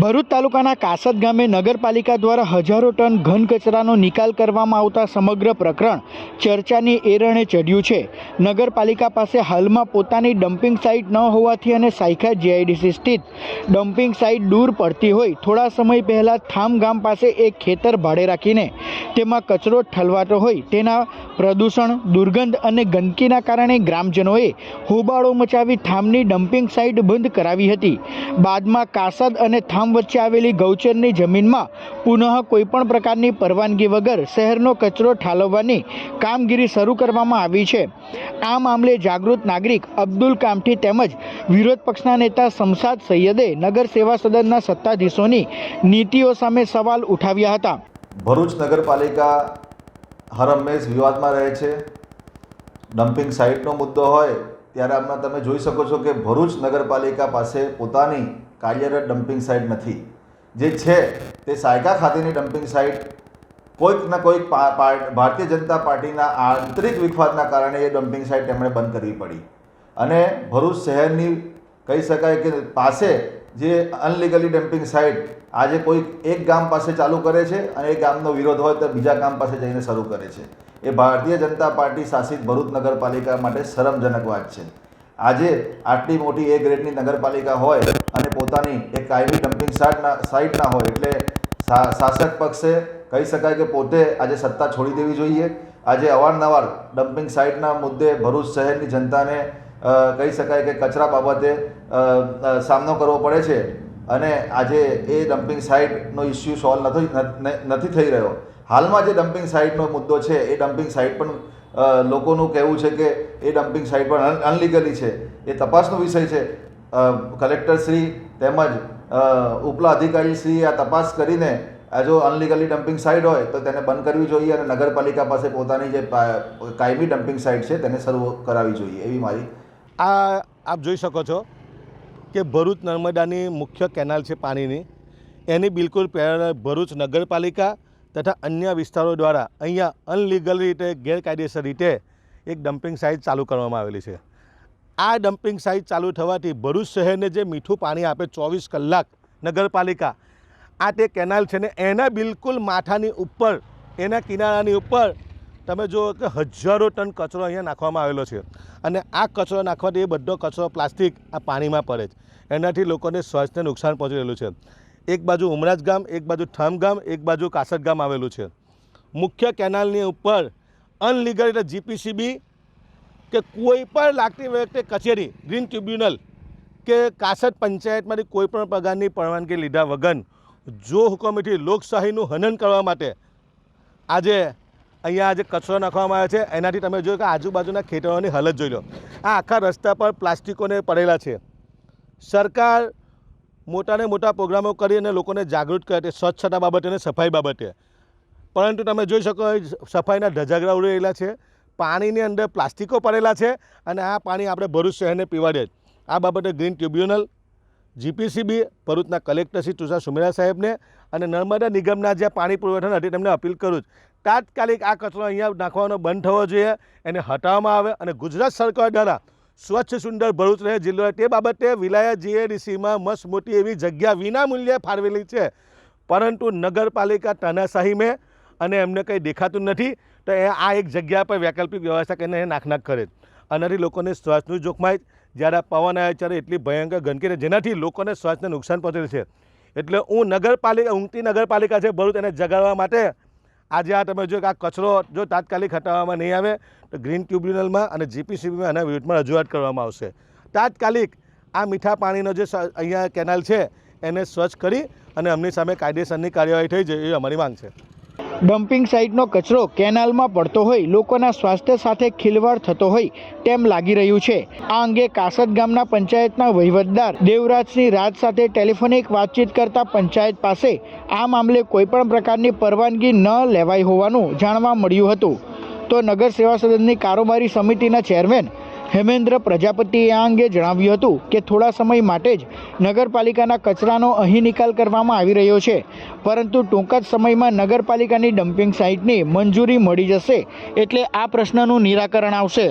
ભરૂચ તાલુકાના કાસદ ગામે નગરપાલિકા દ્વારા હજારો ટન ઘન કચરાનો નિકાલ કરવામાં આવતા સમગ્ર પ્રકરણ ચર્ચાની એરણે ચઢ્યું છે. નગરપાલિકા પાસે હાલમાં પોતાની ડમ્પિંગ સાઇટ ન હોવાથી અને સાયખા જીઆઈડીસી સ્થિત ડમ્પિંગ સાઇટ દૂર પડતી હોય, થોડા સમય પહેલાં થામ ગામ પાસે એક ખેતર ભાડે રાખીને તેમાં કચરો ઠલવાતો હોય. તેના પ્રદૂષણ, દુર્ગંધ અને ગંદકીના કારણે ગ્રામજનોએ હોબાળો મચાવી થામની ડમ્પિંગ સાઇટ બંધ કરાવી હતી. બાદમાં કાસદ અને થામ વચ્ચે આવેલી ગૌચરની જમીનમાં પુનઃ કોઈપણ પ્રકારની પરવાનગી વગર શહેરનો કચરો ઠાલવવાની કામગીરી શરૂ કરવામાં આવી છે. આ મામલે જાગૃત નાગરિક અબ્દુલ કામઠી તેમજ વિરોધ પક્ષના નેતા શમશાદ સૈયદે નગર સેવા સદનના સત્તાધીશોની નીતિઓ સામે સવાલ ઉઠાવ્યા હતા. ભરૂચ નગરપાલિકા હરહંમેશ વિવાદમાં રહે છે. ડમ્પિંગ સાઇટનો મુદ્દો હોય, ત્યારે આમાં તમે જોઈ શકો છો કે ભરૂચ નગરપાલિકા પાસે પોતાની કાર્યરત ડમ્પિંગ સાઇટ નથી. જે છે તે સાયકા ખાતેની ડમ્પિંગ સાઇટ કોઈક ના કોઈક ભારતીય જનતા પાર્ટીના આંતરિક વિખવાદના કારણે એ ડમ્પિંગ સાઇટ તેમણે બંધ કરવી પડી. અને ભરૂચ શહેરની કહી શકાય કે પાસે જે અનલીગલી ડમ્પિંગ સાઇટ આજે કોઈક એક ગામ પાસે ચાલુ કરે છે અને એ ગામનો વિરોધ હોય તો બીજા ગામ પાસે જઈને શરૂ કરે છે. એ ભારતીય જનતા પાર્ટી શાસિત ભરૂચ નગરપાલિકા માટે શરમજનક વાત છે. આજે આટલી મોટી એ ગ્રેડની નગરપાલિકા હોય અને પોતાની એક કાયમી ડમ્પિંગ સાઇટ ના સાઇટ ના હોય એટલે શાસક પક્ષે કહી શકાય કે પોતે આજે સત્તા છોડી દેવી જોઈએ. આજે અવારનવાર ડમ્પિંગ સાઇટના મુદ્દે ભરૂચ શહેરની જનતાને કહી શકાય કે કચરા બાબતે સામનો કરવો પડે છે. અને આજે એ ડમ્પિંગ સાઇટનો ઇસ્યુ સોલ્વ નથી નથી થઈ રહ્યો. હાલમાં જે ડમ્પિંગ સાઇટનો મુદ્દો છે, એ ડમ્પિંગ સાઇટ પણ લોકોનું કહેવું છે કે એ ડમ્પિંગ સાઇટ પણ અનલીગલી છે. એ તપાસનો વિષય છે. કલેક્ટરશ્રી તેમજ ઉપલા અધિકારીશ્રી આ તપાસ કરીને આ જો અનલીગલી ડમ્પિંગ સાઇટ હોય તો તેને બંધ કરવી જોઈએ અને નગરપાલિકા પાસે પોતાની જે કાયમી ડમ્પિંગ સાઇટ છે તેને શરૂ કરાવવી જોઈએ એવી મારી આ આપ જોઈ શકો છો કે ભરૂચ નર્મદાની મુખ્ય કેનાલ છે પાણીની. એની બિલકુલ પહેલાં ભરૂચ નગરપાલિકા તથા અન્ય વિસ્તારો દ્વારા અહીંયા અનલીગલ રીતે, ગેરકાયદેસર રીતે એક ડમ્પિંગ સાઇટ ચાલુ કરવામાં આવેલી છે. આ ડમ્પિંગ સાઇટ ચાલુ થવાથી ભરૂચ શહેરને જે મીઠું પાણી આપે ચોવીસ કલાક નગરપાલિકા, આ તે કેનાલ છે ને, એના બિલકુલ માથાની ઉપર, એના કિનારાની ઉપર તમે જુઓ કે હજારો ટન કચરો અહીંયા નાખવામાં આવેલો છે. અને આ કચરો નાખવાથી એ બધો કચરો પ્લાસ્ટિક આ પાણીમાં પડે છે. એનાથી લોકોને સ્વાસ્થ્યને નુકસાન પહોંચી રહેલું છે. એક બાજુ ઉમરાજ ગામ, એક બાજુ ઠામ ગામ, એક બાજુ કાસદ ગામ આવેલું છે. મુખ્ય કેનાલની ઉપર અનલીગલ એટલે જીપીસીબી કે કોઈ પણ લાગતી વ્યક્તિ કચેરી, ગ્રીન ટ્રિબ્યુનલ કે કાસદ પંચાયતમાંથી કોઈ પણ પ્રકારની પરવાનગી લીધા વગર જો હુકમેથી લોકશાહીનું હનન કરવા માટે આજે અહીંયા આજે કચરો નાખવામાં આવે છે, એનાથી તમે જોયું કે આજુબાજુના ખેતરોની હાલત જોઈ લો. આ આખા રસ્તા પર પ્લાસ્ટિકોને પડેલા છે. સરકાર મોટાને મોટા પ્રોગ્રામો કરી અને લોકોને જાગૃત કરે છે સ્વચ્છતા બાબતે અને સફાઈ બાબતે. પરંતુ તમે જોઈ શકો સફાઈના ધજાગરા રહેલા છે, પાણીની અંદર પ્લાસ્ટિકો પડેલા છે અને આ પાણી આપણે ભરૂચ શહેરને પીવાડે આ બાબતે ગ્રીન ટ્રિબ્યુનલ, જીપીસીબી, ભરૂચના કલેક્ટર શ્રી તુષાર સુમેરા સાહેબને અને નર્મદા નિગમના જે પાણી પુરવઠા હતી તેમને અપીલ કરું છું. તાત્કાલિક આ કચરો અહીંયા નાખવાનો બંધ થવો જોઈએ, એને હટાવવામાં આવે અને ગુજરાત સરકાર દ્વારા સ્વચ્છ સુંદર ભરૂચ રહે જિલ્લો તે બાબતે વિલાયત જીએડીસીમાં મસ્ત મોટી એવી જગ્યા વિના મૂલ્યે ફાળવેલી છે. પરંતુ નગરપાલિકા તાનાશાહીમાં અને એમને કંઈ દેખાતું નથી, તો એ આ એક જગ્યા પર વૈકલ્પિક વ્યવસ્થા કરીને એ નાખ નાખ કરે આનાથી લોકોને શ્વાસનું જોખમાય જ્યારે પવન આવે ત્યારે એટલી ભયંકર ગંદકી રહે જેનાથી લોકોને શ્વાસને નુકસાન પહોંચે છે. એટલે હું નગરપાલિકા ઊંઘતી નગરપાલિકા છે ભરૂચ એને જગાડવા માટે આજે આ તમે જો કે આ કચરો જો તાત્કાલિક હટાવવામાં નહીં આવે, તો ગ્રીન ટ્રિબ્યુનલમાં અને જીપીસીબીમાં આના વિરુદ્ધમાં રજૂઆત કરવામાં આવશે. તાત્કાલિક આ મીઠા પાણીનો જે અહીંયા કેનાલ છે, એને સ્વચ્છ કરી અને અમની સામે કાયદેસરની કાર્યવાહી થઈ જાય એવી અમારી માંગ છે. ડમ્પિંગ સાઇટનો કચરો કેનાલમાં પડતો હોય, લોકોના સ્વાસ્થ્ય સાથે ખિલવાડ થતો હોય તેમ લાગી રહ્યું છે. આ અંગે કાસદ ગામના પંચાયતના વહીવટદાર દેવરાજસિંહ રાજ સાથે ટેલિફોનિક વાતચીત કરતા પંચાયત પાસે આ મામલે કોઈપણ પ્રકારની પરવાનગી ન લેવાઈ હોવાનું જાણવા મળ્યું હતું. તો નગર સેવા સદનની કારોબારી સમિતિના ચેરમેન હેમેન્દ્ર પ્રજાપતિએ આ અંગે જણાવ્યું હતું કે થોડા સમય માટે જ નગરપાલિકાના કચરાનો અહીં નિકાલ કરવામાં આવી રહ્યો છે. પરંતુ ટૂંક જ સમયમાં નગરપાલિકાની ડમ્પિંગ સાઇટની મંજૂરી મળી જશે એટલે આ પ્રશ્નનું નિરાકરણ આવશે.